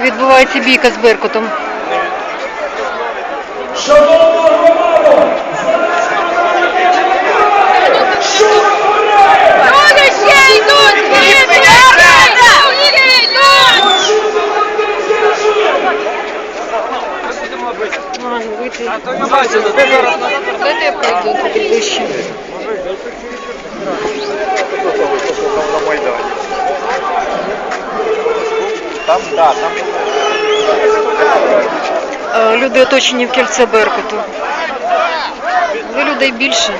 відбувається бійка з Беркутом. Шановна громада! Що витворяє? Там, да, там Е, Люди оточені в кільце Беркуту. Ви людей більше.